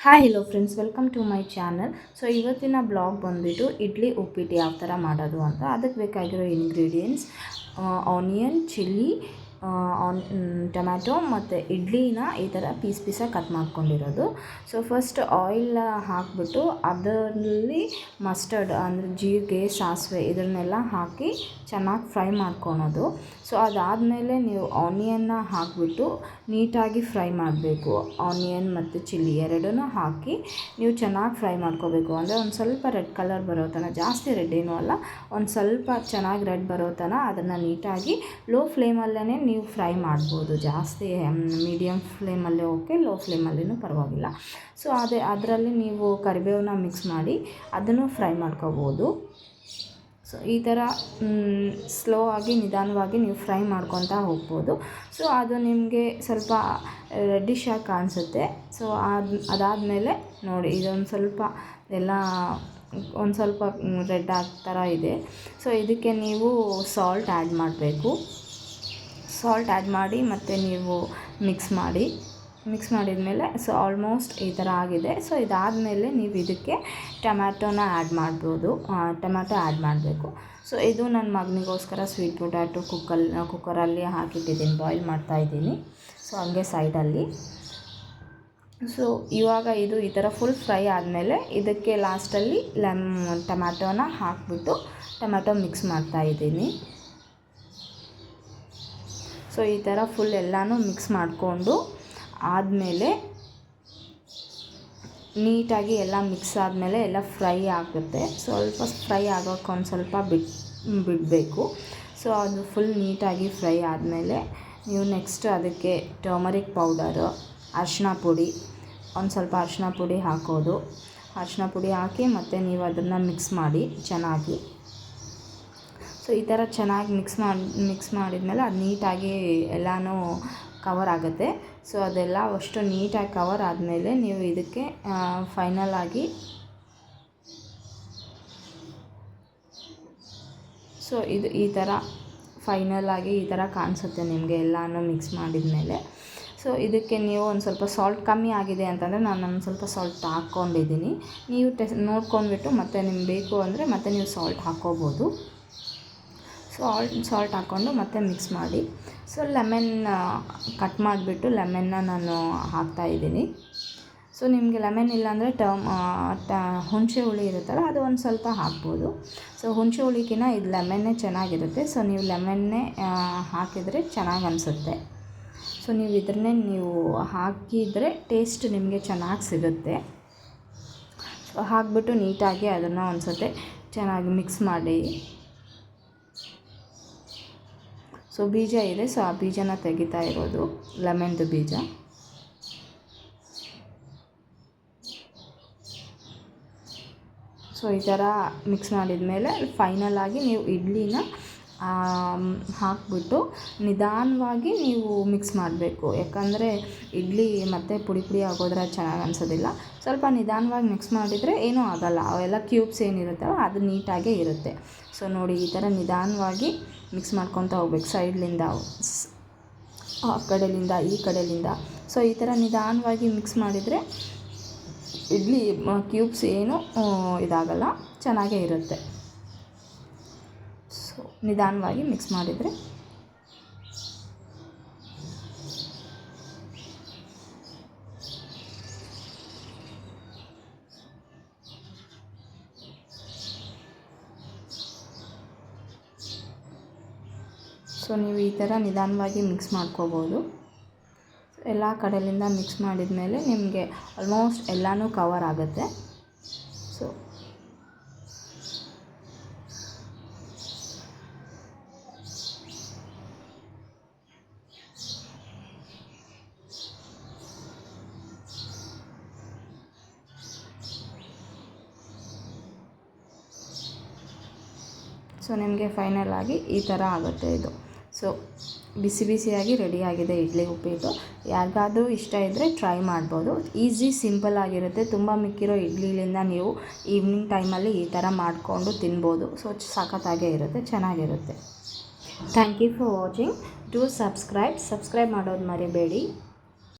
Hi hello friends welcome to my channel so ಇವತ್ತಿನ blog ಬಂದುಬಿಟ್ಟು ಇಡ್ಲಿ, ಉಪ್ಪಿಟ್ಟು ಯಾವ ಥರ ಮಾಡೋದು ಅಂತ. ಅದಕ್ಕೆ ಬೇಕಾಗಿರೋ ingredients onion chilli and tomato ಮತ್ತು ಇಡ್ಲಿನ ಈ ಥರ ಪೀಸ್ ಪೀಸಾಗಿ ಕಟ್ ಮಾಡ್ಕೊಂಡಿರೋದು. ಸೊ ಫಸ್ಟ್ ಆಯಿಲ್ ಹಾಕಿಬಿಟ್ಟು ಅದರಲ್ಲಿ ಮಸ್ಟರ್ಡ್ ಅಂದರೆ ಜೀರಿಗೆ, ಸಾಸಿವೆ ಇದನ್ನೆಲ್ಲ ಹಾಕಿ ಚೆನ್ನಾಗಿ ಫ್ರೈ ಮಾಡ್ಕೊಳೋದು. ಸೊ ಅದಾದಮೇಲೆ ನೀವು ಆನಿಯನ್ನ ಹಾಕಿಬಿಟ್ಟು ನೀಟಾಗಿ ಫ್ರೈ ಮಾಡಬೇಕು. ಆನಿಯನ್ ಮತ್ತು ಚಿಲ್ಲಿ ಎರಡನ್ನೂ ಹಾಕಿ ನೀವು ಚೆನ್ನಾಗಿ ಫ್ರೈ ಮಾಡ್ಕೋಬೇಕು. ಅಂದರೆ ಒಂದು ಸ್ವಲ್ಪ ರೆಡ್ ಕಲರ್ ಬರೋ ತನಕ ಜಾಸ್ತಿ ರೆಡ್ ಏನೂ ಅಲ್ಲ, ಒಂದು ಸ್ವಲ್ಪ ಚೆನ್ನಾಗಿ ರೆಡ್ ಬರೋ ತನಕ ಅದನ್ನು ನೀಟಾಗಿ ಲೋ ಫ್ಲೇಮಲ್ಲೇ ನೀವು ಫ್ರೈ ಮಾಡ್ಬೋದು. ಜಾಸ್ತಿ ಮೀಡಿಯಮ್ ಫ್ಲೇಮಲ್ಲೇ ಓಕೆ, ಲೋ ಫ್ಲೇಮಲ್ಲಿನೂ ಪರವಾಗಿಲ್ಲ. ಸೊ, ಅದೇ, ಅದರಲ್ಲಿ ನೀವು ಕರಿಬೇವನ್ನ ಮಿಕ್ಸ್ ಮಾಡಿ ಅದನ್ನು ಫ್ರೈ ಮಾಡ್ಕೋಬೋದು. ಸೊ, ಈ ಥರ ಸ್ಲೋ ಆಗಿ, ನಿಧಾನವಾಗಿ ನೀವು ಫ್ರೈ ಮಾಡ್ಕೊತಾ ಹೋಗ್ಬೋದು. ಸೊ, ಅದು ನಿಮಗೆ ಸ್ವಲ್ಪ ರೆಡ್ಡಿಶ್ ಆಗಿ ಕಾಣಿಸುತ್ತೆ. ಸೊ, ಅದು, ಅದಾದಮೇಲೆ ನೋಡಿ, ಇದೊಂದು ಸ್ವಲ್ಪ ಎಲ್ಲ, ಒಂದು ಸ್ವಲ್ಪ ರೆಡ್ ಆಗ ಥರ ಇದೆ. ಸೊ, ಇದಕ್ಕೆ ನೀವು ಸಾಲ್ಟ್ ಆ್ಯಡ್ ಮಾಡಬೇಕು. ಸಾಲ್ಟ್ ಆ್ಯಡ್ ಮಾಡಿ ಮತ್ತು ನೀವು ಮಿಕ್ಸ್ ಮಾಡಿ. ಮಿಕ್ಸ್ ಮಾಡಿದ ಮೇಲೆ ಸೊ ಆಲ್ಮೋಸ್ಟ್ ಈ ಥರ ಆಗಿದೆ. ಸೊ ಇದಾದಮೇಲೆ ನೀವು ಇದಕ್ಕೆ ಟೊಮ್ಯಾಟೋನ ಆ್ಯಡ್ ಮಾಡ್ಬೋದು. ಟೊಮ್ಯಾಟೊ ಆ್ಯಡ್ ಮಾಡಬೇಕು. ಸೊ ಇದು ನನ್ನ ಮಗನಿಗೋಸ್ಕರ ಸ್ವೀಟ್ ಪೊಟ್ಯಾಟೊ ಕುಕ್ಕಲ್ ಕುಕ್ಕರಲ್ಲಿ ಹಾಕಿಟ್ಟಿದ್ದೀನಿ ಬಾಯ್ಲ್ ಮಾಡ್ತಾಯಿದ್ದೀನಿ ಸೊ ಹಂಗೆ ಸೈಡಲ್ಲಿ ಸೊ ಇವಾಗ ಇದು ಈ ಥರ ಫುಲ್ ಫ್ರೈ ಆದಮೇಲೆ ಇದಕ್ಕೆ ಲಾಸ್ಟಲ್ಲಿ ಲೆಮ್, ಟೊಮ್ಯಾಟೋನ ಹಾಕಿಬಿಟ್ಟು ಟೊಮ್ಯಾಟೊ ಮಿಕ್ಸ್ ಮಾಡ್ತಾಯಿದ್ದೀನಿ ಸೊ, ಈ ಥರ ಫುಲ್ ಎಲ್ಲನೂ ಮಿಕ್ಸ್ ಮಾಡಿಕೊಂಡು ಆದಮೇಲೆ ನೀಟಾಗಿ ಎಲ್ಲ ಮಿಕ್ಸ್ ಆದಮೇಲೆ ಎಲ್ಲ ಫ್ರೈ ಆಗುತ್ತೆ. ಸ್ವಲ್ಪ ಫ್ರೈ ಆಗೋಕ್ಕೆ ಒಂದು ಸ್ವಲ್ಪ ಬಿಟ್ಟು ಬಿಡಬೇಕು. ಸೊ, ಅದು ಫುಲ್ ನೀಟಾಗಿ ಫ್ರೈ ಆದಮೇಲೆ ನೀವು ನೆಕ್ಸ್ಟ್ ಅದಕ್ಕೆ ಟರ್ಮರಿಕ್ ಪೌಡರು ಅರಿಶಿನ ಪುಡಿ, ಒಂದು ಸ್ವಲ್ಪ ಅರಿಶಿನ ಪುಡಿ ಹಾಕೋದು. ಅರಿಶಿನ ಪುಡಿ ಹಾಕಿ ಮತ್ತು ನೀವು ಅದನ್ನು ಮಿಕ್ಸ್ ಮಾಡಿ ಚೆನ್ನಾಗಿ ಸೊ ಈ ಥರ ಚೆನ್ನಾಗಿ ಮಿಕ್ಸ್ ಮಾಡಿ ಮಿಕ್ಸ್ ಮಾಡಿದ್ಮೇಲೆ ಅದು ನೀಟಾಗಿ ಎಲ್ಲನೂ ಕವರ್ ಆಗುತ್ತೆ. ಸೊ ಅದೆಲ್ಲ ಅಷ್ಟು ನೀಟಾಗಿ ಕವರ್ ಆದಮೇಲೆ ನೀವು ಇದಕ್ಕೆ ಫೈನಲ್ ಆಗಿ ಸೊ ಇದು ಈ ಥರ ಫೈನಲ್ ಆಗಿ ಈ ಥರ ಕಾಣಿಸುತ್ತೆ ನಿಮಗೆ ಎಲ್ಲನೂ ಮಿಕ್ಸ್ ಮಾಡಿದ ಮೇಲೆ ಸೊ ಇದಕ್ಕೆ ನೀವು ಒಂದು ಸ್ವಲ್ಪ ಸಾಲ್ಟ್ ಕಮ್ಮಿ ಆಗಿದೆ ಅಂತಂದರೆ ನಾನು ಒಂದು ಸ್ವಲ್ಪ ಸಾಲ್ಟ್ ಹಾಕ್ಕೊಂಡಿದ್ದೀನಿ. ನೀವು ಟೆಸ್ ನೋಡ್ಕೊಂಡ್ಬಿಟ್ಟು ಮತ್ತೆ ನಿಮ್ಗೆ ಬೇಕು ಅಂದರೆ ಮತ್ತೆ ನೀವು ಸಾಲ್ಟ್ ಹಾಕ್ಕೋಬೋದು. ಸಾಲ್ಟ್ ಸಾಲ್ಟ್ ಹಾಕ್ಕೊಂಡು ಮತ್ತೆ ಮಿಕ್ಸ್ ಮಾಡಿ. ಸೊ ಲೆಮನ್ ಕಟ್ ಮಾಡಿಬಿಟ್ಟು ಲೆಮನ್ನ ನಾನು ಹಾಕ್ತಾಯಿದ್ದೀನಿ ಸೊ ನಿಮಗೆ ಲೆಮನ್ ಇಲ್ಲಾಂದರೆ ಟರ್ಮ್ ಟ ಹುಣಸೆ ಹುಳಿ ಇರುತ್ತಲ್ಲ, ಅದು ಒಂದು ಸ್ವಲ್ಪ ಹಾಕ್ಬೋದು. ಸೊ ಹುಣಸೆ ಹುಳಿಕಿನ ಇದು ಲೆಮನ್ನೇ ಚೆನ್ನಾಗಿರುತ್ತೆ. ಸೊ ನೀವು ಲೆಮನ್ನೇ ಹಾಕಿದರೆ ಚೆನ್ನಾಗಿ ಅನಿಸುತ್ತೆ. ಸೊ ನೀವು ಇದನ್ನೇ ನೀವು ಹಾಕಿದರೆ ಟೇಸ್ಟ್ ನಿಮಗೆ ಚೆನ್ನಾಗಿ ಸಿಗುತ್ತೆ. ಸೊ ಹಾಕಿಬಿಟ್ಟು ನೀಟಾಗಿ ಅದನ್ನು ಒಂದು ಚೆನ್ನಾಗಿ ಮಿಕ್ಸ್ ಮಾಡಿ. ಸೊ ಬೀಜ ಇದೆ, ಸೊ ಆ ಬೀಜನ ತೆಗಿತಾ ಇರೋದು ಲೆಮನ್ದು ಬೀಜ. ಸೊ ಈ ಥರ ಮಿಕ್ಸ್ ಮಾಡಿದ ಮೇಲೆ ಫೈನಲ್ ಆಗಿ ನೀವು ಇಡ್ಲಿನ ಹಾಕಿಬಿಟ್ಟು ನಿಧಾನವಾಗಿ ನೀವು ಮಿಕ್ಸ್ ಮಾಡಬೇಕು. ಯಾಕಂದರೆ ಇಡ್ಲಿ ಮತ್ತು ಪುಡಿ ಪುಡಿ ಆಗೋದ್ರೆ ಚೆನ್ನಾಗಿ ಅನಿಸೋದಿಲ್ಲ. ಸ್ವಲ್ಪ ನಿಧಾನವಾಗಿ ಮಿಕ್ಸ್ ಮಾಡಿದರೆ ಏನೂ ಆಗೋಲ್ಲ. ಅವೆಲ್ಲ ಕ್ಯೂಬ್ಸ್ ಏನಿರುತ್ತಲ್ಲ, ಅದು ನೀಟಾಗೇ ಇರುತ್ತೆ. ಸೊ ನೋಡಿ, ಈ ಥರ ನಿಧಾನವಾಗಿ ಮಿಕ್ಸ್ ಮಾಡ್ಕೊತ ಹೋಗ್ಬೇಕು ಸೈಡ್ಲಿಂದ ಆ ಕಡೆಯಿಂದ ಈ ಕಡೆಯಿಂದ ಸೊ ಈ ಥರ ನಿಧಾನವಾಗಿ ಮಿಕ್ಸ್ ಮಾಡಿದರೆ ಇಡ್ಲಿ ಕ್ಯೂಬ್ಸ್ ಏನು ಇದಾಗಲ್ಲ. ಚೆನ್ನಾಗೇ ಇರುತ್ತೆ. ನಿಧಾನವಾಗಿ ಮಿಕ್ಸ್ ಮಾಡಿದರೆ ಸೊ ನೀವು ಈ ಥರ ನಿಧಾನವಾಗಿ ಮಿಕ್ಸ್ ಮಾಡ್ಕೋಬೋದು. ಎಲ್ಲ ಕಡೆಯಿಂದ ಮಿಕ್ಸ್ ಮಾಡಿದ ಮೇಲೆ ನಿಮಗೆ ಆಲ್ಮೋಸ್ಟ್ ಎಲ್ಲನೂ ಕವರ್ ಆಗುತ್ತೆ. ಸೊ ಸೊ ನಿಮಗೆ ಫೈನಲ್ ಆಗಿ ಈ ಥರ ಆಗುತ್ತೆ ಇದು. ಸೊ ಬಿಸಿ ಬಿಸಿಯಾಗಿ ರೆಡಿಯಾಗಿದೆ ಇಡ್ಲಿ ಉಪ್ಪಿಟ್ಟು ಯಾರಿಗಾದರೂ ಇಷ್ಟ ಇದ್ದರೆ ಟ್ರೈ ಮಾಡ್ಬೋದು. ಈಸಿ ಸಿಂಪಲ್ ಆಗಿರುತ್ತೆ. ತುಂಬ ಮಿಕ್ಕಿರೋ ಇಡ್ಲಿಲಿಂದ ನೀವು ಈವ್ನಿಂಗ್ ಟೈಮಲ್ಲಿ ಈ ಥರ ಮಾಡಿಕೊಂಡು ತಿನ್ಬೋದು. ಸೊ ಸಖತ್ತಾಗೇ ಇರುತ್ತೆ, ಚೆನ್ನಾಗಿರುತ್ತೆ. Thank you for watching to subscribe subscribe ಮಾಡೋದು ಮರಿಬೇಡಿ.